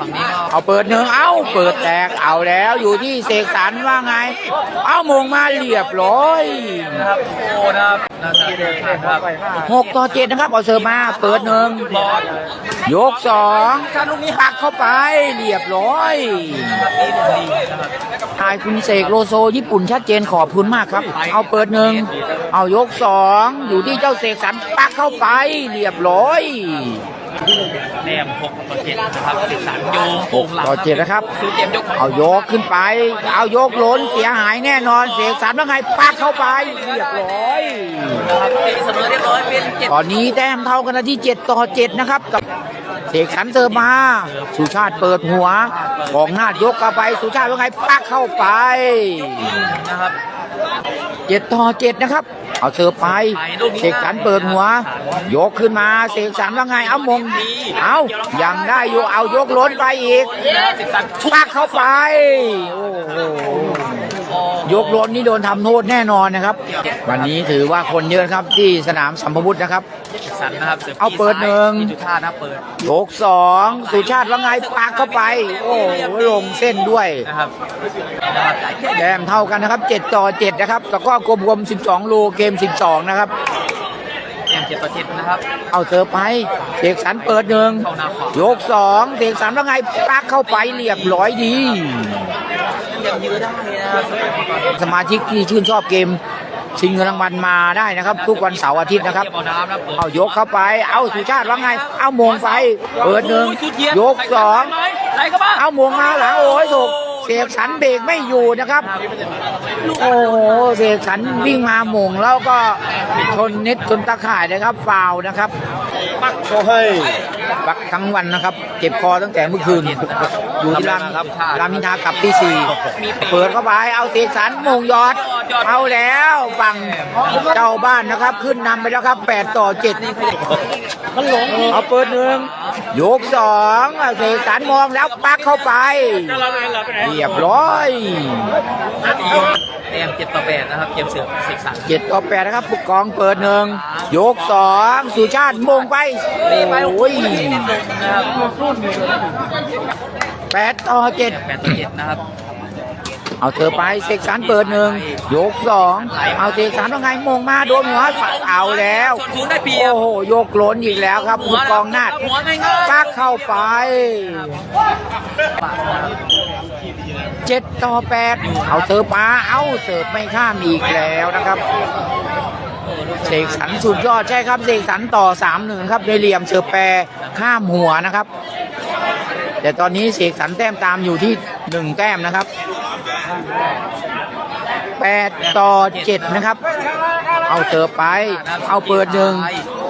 ฝั่งนี้ก็เอาเปิดหนึ่งเอาเปิดแตกเอาแล้วอยู่ที่เสกสรรว่าไง เอามงมาเรียบร้อยนะครับโอ้นะครับน่าจะเป็นครับหกต่อเจ็ดนะครับเอาเสิร์ฟมาเปิดหนึ่งบอลยกสองการลูกนี้ปักเข้าไปเรียบร้อยนะครับดีดีนะครับทายคุณเสกโลโซญี่ปุ่นชัดเจนขอบคุณมากครับ เอาเปิดหนึ่งเอายกสองอยู่ที่เจ้าเสกสรรปักเข้าไปเรียบร้อย แต้มหกต่อเจ็ดนะครับสิบสามโยงหกต่อเจ็ดนะครับ ซื้อเกมยกเอายกขึ้นไป เอายกล้นเสียหายแน่นอนเสกสรรว่าไงปักเข้าไปเรียบร้อยนะครับตีเสมอเรียบร้อยเป็นเจ็ดตอนนี้แต้มเท่ากันนะที่7ต่อ7นะครับกับเสกสรรเสิร์ฟมา สุชาติเปิดหัว ของนาดยกเข้าไป สุชาติว่าไงปักเข้าไปนะครับ 7ต่อ7นะครับ เอาเสิร์ฟไปเสกสรรเปิดหัว ยกขึ้นมาเสกสรรว่าไงเอามงเอายังได้อยู่เอายกล้นไปอีกนะครับสิบสามชุดปักเข้าไป โอ้โห ยกล้นนี่โดนทำโทษแน่นอนนะครับ วันนี้ถือว่าคนเยอะครับที่สนามสัมภวุธนะครับ สันนะครับสิบเอาเปิดหนึ่งมีจุดท่านะเปิดยกสองสุชาติว่าไงปักเข้าไป โอ้โหลงเส้นด้วยนะครับนะครับแต้มเท่ากันนะครับ7ต่อ7นะครับแล้วก็กลมๆ12โลเกม12นะครับแต้มเจ็ดต่อเจ็ดนะครับ เอาเสิร์ฟไปเสกสรรเปิดหนึ่งเข้าหน้าขวายกสองเสกสรรว่าไงปักเข้าไปเรียบร้อยดี ยังยื้อได้นะครับสมาชิกที่ชื่นชอบเกมชิงเงินรางวัลมาได้นะครับ ทุกวันเสาร์อาทิตย์นะครับเาน้ำนะเปิดเอายกเข้าไป เอาสุชาติว่าไง เอามงไปเปิดหนึ่งโอ้สุเยีมยกสองไหนก็บ้างเอามงมาหลังโอ้ยถูก เสกสรรเบรกไม่อยู่นะครับโอ้โหเสกสรรวิ่งมาหม่งแล้วก็ชนน็ตชนตะข่ายนะครับฟาวนะครับก็ให้ปักทั้งวันนะครับ เจ็บคอตั้งแต่เมื่อคืนอยู่ที่รามรามอินทากลับที่สี่เปิดเข้าไปเอาเสกสรรมงยอด เอาแล้วฝั่งเจ้าบ้านนะครับ ขึ้นนำไปแล้วครับ8ต่อ7 มันหลงเอาเปิดหนึ่งยกสองเอาเสกสรรมองแล้วปักเข้าไป เรียบร้อยแต้มเจ็ดต่อแปดนะครับเกมเสือกสิบสามเจ็ดต่อแปดนะครับผู้กองเปิดหนึ่งยกสองสุชาติมงไปไปโอ้ยนะครับแปดต่อเจ็ดแปดต่อเจ็ดนะครับ เอาเธอไปเสกสรรเปิดหนึ่งยกสองเอาเสกสรรว่าไงมงมาโดนหัวเอาแล้วส่วนสูงได้เปรียบโอ้โหยกล้นอีกแล้วครับผู้กองนาดหัวง่ายๆปักเข้าไปเจ็ดต่อแปดเอาเธอมาเอาเสิร์ฟไม่ข้ามอีกแล้วนะครับเสกสรรสุดยอดใช่ครับเสกสรรต่อสามหนึ่งครับในเหลี่ยมเสือแปรข้ามหัวนะครับ แต่ตอนนี้เสกสรรแต้มตามอยู่ที่หนึ่งแต้มนะครับ แปดต่อเจ็ดนะครับ เอาเสิร์ฟไป เอาเปิดหนึ่ง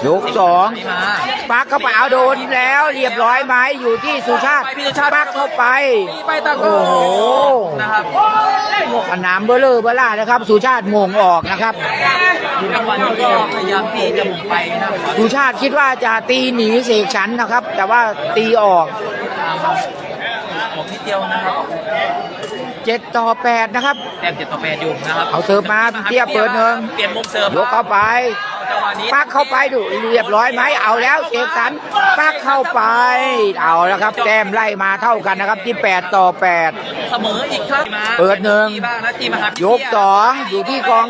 ยกสองไปมาปักเข้าไปเอาโดนแล้วเรียบร้อยไหมอยู่ที่สุชาติไปพี่สุชาติปักเข้าไปไปตะโกโอ้โหนะครับสนามเบลเลอร์เบล่านะครับ สุชาติโมงออกนะครับจังหวะนี้ก็พยายามที่จะหมุนไปนะครับสุชาติคิดว่าจะตีหนีเสกสรรนะครับ แต่ว่าตีออกบอกนิดเดียวนะครับ 7ต่อ8นะครับ แต้มเจ็ดต่อแปดอยู่นะครับเอาเสิร์ฟมาเตี้ยเปิดหนึ่ง เปลี่ยนมุมเสิร์ฟยกเข้าไป จังหวะนี้ปักเข้าไปดูเรียบร้อยไหมเอาแล้วเสกสรรปักเข้าไป เอาแล้วครับ แต้มไล่มาเท่ากันนะครับที่8ต่อ8เสมออีกครั้งมาเปิดหนึ่งที่บ้างนะที่มหาวิทยยากสองอยู่ที่กอง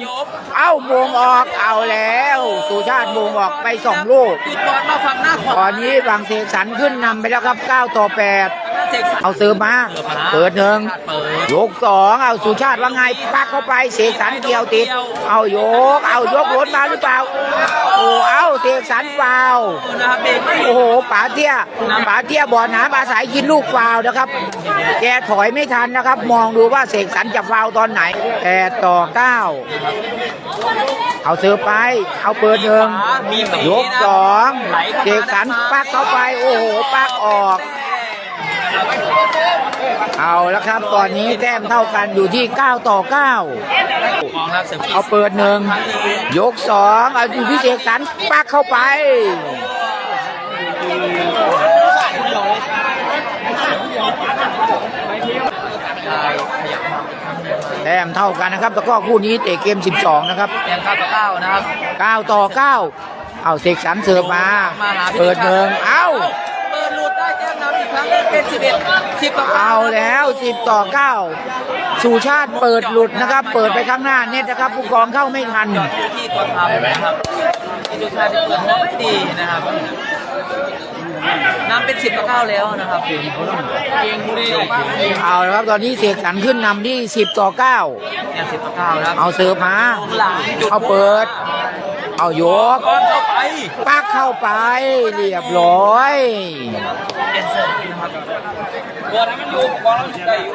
เอ้ามงออกเอาแล้ว สุชาติมงออกไปสองลูกจุดบอลมาฝั่งหน้าขวาตอนนี้บางเสกสรรขึ้นนำไปแล้วครับ 9 ต่อ 8 เสกสรรเอาเสิร์ฟมาเปิดหนึ่งเปิดยกสองเอาสุชาติว่าไงปักเข้าไปเสกสรรเกี่ยวติด เอายก เอายกรถมาหรือเปล่าโอ้เอาเสกสรรฟาวนะครับเบรกไม่โอ้โหป๋าเตี้ยป๋าเตี้ยบ่อน้ำอาศัยกินลูกฟาวนะครับ แกถอยไม่ทันนะครับ มองดูว่าเสกสรรจะฟาวตอนไหนแปดต่อเก้าเอาเสิร์ฟไป เอาเปิดหนึ่งมีเบรยกสองเสกสรรปักเข้าไป โอ้โหปักออก เอาแล้วครับ ตอนนี้แต้มเท่ากันอยู่ที่ 9 ต่อ9มอเสิร์ฟเอาเปิดหนึ่งยกสองเอาอยู่ที่เสกสรรปักเข้าไปแต้มเท่ากันนะครับแล้วก็คู่นี้เตะเกม 12 นะครับแต้มเก้าต่อเก้านะครับ 9 ต่อ 9 เอาเสกสรรเสิร์ฟมา เปิดหนึ่งเอ้า เปิดหลุดได้แต้มนำอีกครั้งเป็นสิบเอ็ดสิบต่อเอาแล้ว10ต่อ9สุชาติเปิดหลุดนะครับ เปิดไปข้างหน้าเน็ตนะครับ ผู้กองเข้าไม่ทันที่ตัวทำนะครับที่ดูชาติเปิดหัวไม่ดีนะครับนำเป็นสิบต่อเก้าแล้วนะครับเก่งดีเอาแล้วครับตอนนี้เสกสรรขึ้นนำที่10ต่อเนี่ยสิบต่อเก้าแล้ว9เอาเสิร์ฟมาหลังจุดเอาเปิด เอายกก้อนเข้าไปปักเข้าไป เรียบร้อยเป็นเสิร์ฟนะครับบอลมันอยู่บอลมันได้อยู่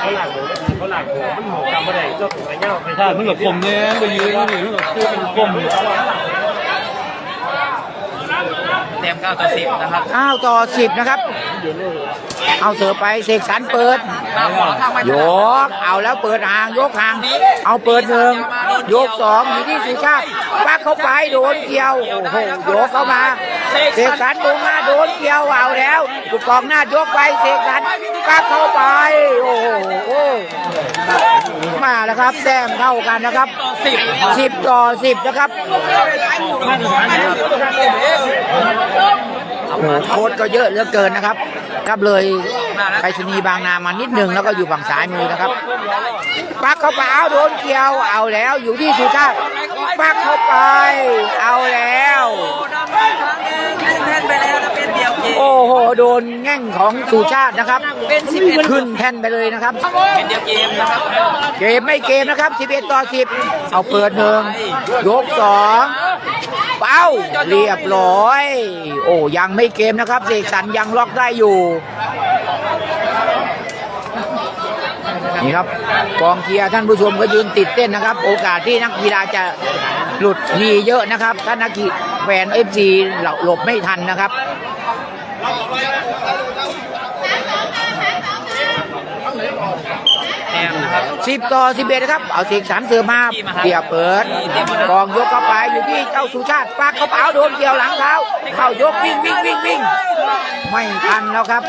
เขาหลักหมูเขาหลักหมูมันหมูกำไม่ได้เจ้าของไอ้เงี้ยใช่มันแบบกลมเนี่ยไปยืนนี่มันแบบคือเป็นกลม เต็มเก้าต่อสิบนะครับ9ต่อ10 นะครับ เอาเสิร์ฟไปเสกสรรเปิดหน้าขวาข้างไม่ยก เอาแล้วเปิดห่างยกห่าง เอาเปิดหนึ่งยกสองอยู่ที่สุชาติปักเข้าไปโดนเกี่ยว โอ้โห ยกเข้ามา เสกสรรลงมาโดนเกี่ยวเอาแล้วถูกกองหน้ายกไปเสกสรรปักเข้าไป โอ้โหมาแล้วครับแต้มเท่ากันนะครับสิบต่อสิบนะครับโหโค้ดก็เยอะเหลือเกินนะครับ ครับเลยไปรษณีบางนามานิดหนึ่งแล้วก็อยู่ฝั่งซ้ายมือนะครับ ปักเข้าไปเอาโดนเกี่ยวเอาแล้วอยู่ที่สุชาติปักเข้าไป เอาแล้ว โหโดนแง่งของสุชาตินะครับ เป็นสิบเอ็ดขึ้นแท่นไปเลยนะครับ เป็นเดียวเกมนะครับเกมไม่เกมนะครับ 11 ต่อ 10 เอาเปิดหนึ่งยกสองเป้าเรียบร้อย โอ้ยังไม่เกมนะครับเสกสรรยังล็อกได้อยู่นี่ครับกองเชียร์ท่านผู้ชมก็ยืนติดเต้นนะครับ โอกาสที่นักกีฬาจะหลุดมีเยอะนะครับถ้านักกีฬาแฟนเอฟซีหลบไม่ทันนะครับ แต้มนะครับ สิบต่อสิบเอ็ดนะครับ เอาเสกสรรเสือมาเกี่ยวเปิดกองยกเข้าไปอยู่ที่เจ้าสุชาติปากเขาเปาโดนเกี่ยวหลังเท้าเข้ายกวิ่งวิ่งวิ่งวิ่งไม่ทันแล้วครับ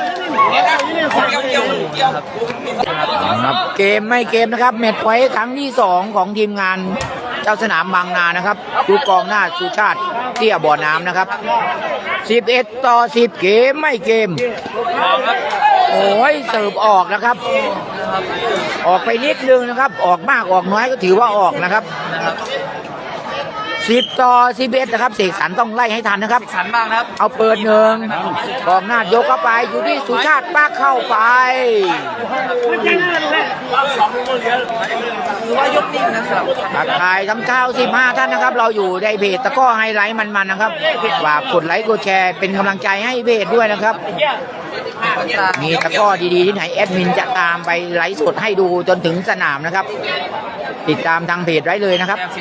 เกี่ยวเกี่ยวเกี่ยวครับเกมไม่เกมนะครับแมตช์ไว้ครั้งที่สองของทีมงานเจ้าสนามบางนานะครับ ดูกองหน้าสุชาติเตี้ยบ่อน้ำนะครับ สิบเอ็ดต่อสิบเกมไม่เกม โอ้ยเสิร์ฟออกนะครับ ออกไปนิดนึงนะครับ ออกมากออกน้อยก็ถือว่าออกนะครับ 10ต่อ11นะครับเสกสรรต้องไล่ให้ทันนะครับ สันบ้างนะครับเอาเปิดหนึ่งกองหน้ายกเข้าไปอยู่ที่สุชาติปักเข้าไปหรือว่ายกนิ่งนะสำหรับทักทายทั้ง 95 ท่านนะครับ เราอยู่ในเพจตะกร้อไฮไลท์มันๆนะครับฝากกดไลค์กดแชร์เป็นกำลังใจให้เพจด้วยนะครับ มีตะกร้อดีๆที่ไหนแอดมินจะตามไปไลฟ์สดให้ดูจนถึงสนามนะครับ ติดตามทางเพจไว้เลยนะครับ แต้ม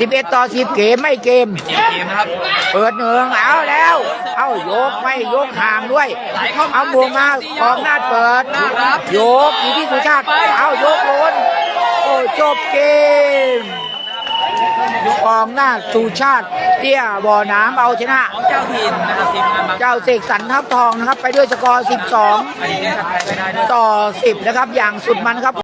สิบเอ็ดต่อสิบ11 ต่อ 10 เกมไม่เกมเกมเกมนะครับเปิดหนึ่งเอาแล้ว เอายกไม่ยกห่างด้วย เอาบวงมากองหน้าเปิด ยกอยู่ที่สุชาติ เอายกล้นโอ้จบเกมกองหน้าสุชาติ เตี้ยบ่อน้ำเอาชนะ ของเจ้าถิ่นนะครับทีมงานบางเจ้าเสกสรรทับทองนะครับ ไปด้วยสกอร์อันนี้ยังทำใครไม่ได้ด้วย12ต่อ 10 นะครับ อย่างสุดมันครับ